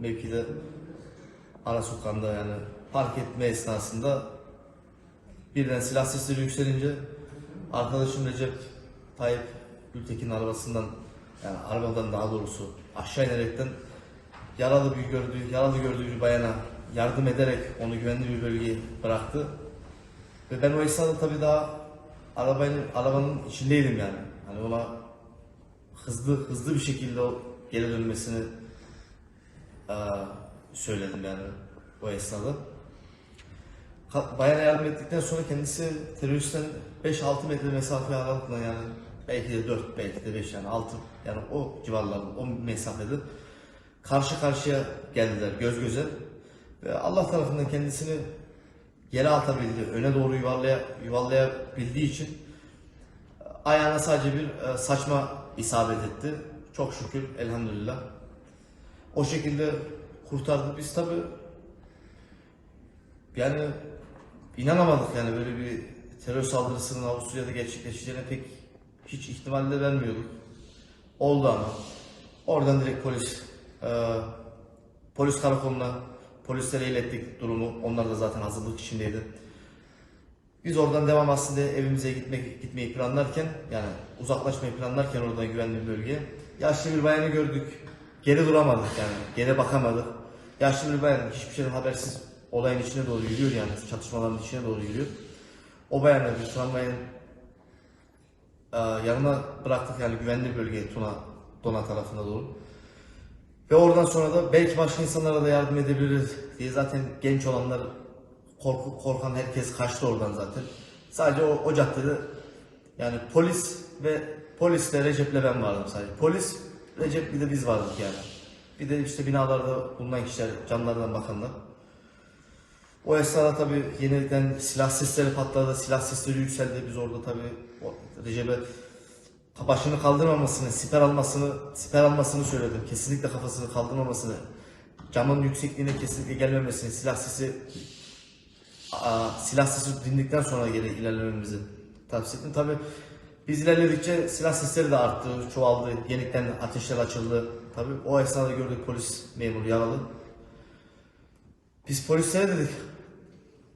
mevkide ara sokağında yani park etme esnasında birden silah sesleri yükselince arkadaşım Recep Tayyip Gültekin'in arabasından yani arabadan daha doğrusu aşağı inerekten yaralı bir gördüğü, yaralı gördüğü bir bayana yardım ederek onu güvenli bir bölgeye bıraktı. Ve ben o esnada tabii daha arabanın arabanın içindeydim yani. Hani ona hızlı hızlı bir şekilde o geri dönmesini söyledim yani o esnada. Bayana yardım ettikten sonra kendisi teröristten 5-6 metre mesafe aralıkla yani belki de 4 belki de 5 yani 6 yani o civarlarda o mesafede karşı karşıya geldiler göz göze ve Allah tarafından kendisini yere atabildi, öne doğru yuvarlaya, yuvarlayabildiği için ayağına sadece bir e, saçma isabet etti. Çok şükür elhamdülillah. O şekilde kurtardık. Biz tabi yani inanamadık yani böyle bir terör saldırısının Avusturya'da gerçekleşeceğine pek hiç ihtimal de vermiyorduk. Oldu ama. Oradan direkt polis e, polis karakoluna polislere ilettik durumu. Onlar da zaten hazırlık içindeydi. Biz oradan devam aslında evimize gitmek gitmeyi planlarken yani uzaklaşmayı planlarken oradan güvenli bir bölgeye yaşlı bir bayanı gördük. Geri duramadık yani. Geri bakamadık. Yaşlı bir bayan hiçbir şeyden habersiz olayın içine doğru yürüyor yani çatışmaların içine doğru yürüyor. O bayanla biz tramvayın e, yanına bıraktık yani güvenli bölgeye Tuna Dona tarafına doğru. Ve oradan sonra da belki başka insanlara da yardım edebiliriz diye zaten genç olanlar korku, korkan herkes kaçtı oradan zaten. Sadece o, o caddede yani polis ve polisle Recep'le ben vardım sadece. Polis, Recep bir de biz vardık yani. Bir de işte binalarda bulunan kişiler, camlardan bakanlar. O esnada tabii yeniden silah sesleri patladı, silah sesleri yükseldi. Biz orada tabii o Recep'e başını kaldırmamasını, siper almasını, siper almasını söyledim. Kesinlikle kafasını kaldırmamasını, camın yüksekliğine kesinlikle gelmemesini, silah sesi silah sesi dindikten sonra geri ilerlememizi tavsiye ettim. Tabii biz ilerledikçe silah sesleri de arttı, çoğaldı, yenikten ateşler açıldı. Tabii o esnada gördük polis memuru yaralı. Biz polislere dedik,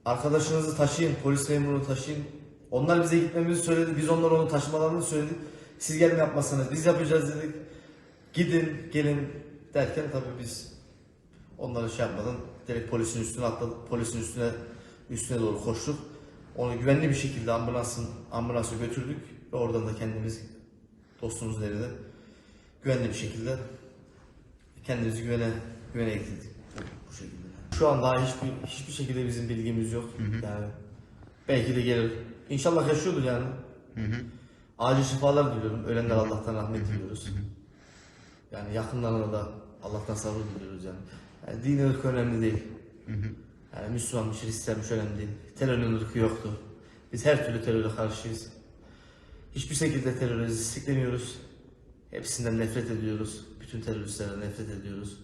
arkadaşınızı taşıyın, polis memurunu taşıyın. Onlar bize gitmemizi söyledi, biz onlara onu taşımalarını söyledik. Siz gelin yapmasanız biz yapacağız dedik. Gidin, gelin derken tabii biz onları şey yapmadan direkt polisin üstüne atladık. Polisin üstüne üstüne doğru koştuk. Onu güvenli bir şekilde ambulansın ambulansa götürdük ve oradan da kendimiz dostumuzun evine güvenli bir şekilde kendimizi güvene güvene getirdik. Bu şekilde. Şu an daha hiçbir hiçbir şekilde bizim bilgimiz yok. Yani belki de gelir. İnşallah yaşıyordur yani. Acil şifalar diliyorum. Ölenler Allah'tan rahmet diliyoruz. Yani yakınlarına da Allah'tan sabır diliyoruz yani. yani din önemli değil. Yani Müslümanmış, Hristiyanmış önemli değil. Terörün ırkı yoktur. Biz her türlü teröre karşıyız. Hiçbir şekilde terörü desteklemiyoruz. Hepsinden nefret ediyoruz. Bütün teröristlerden nefret ediyoruz.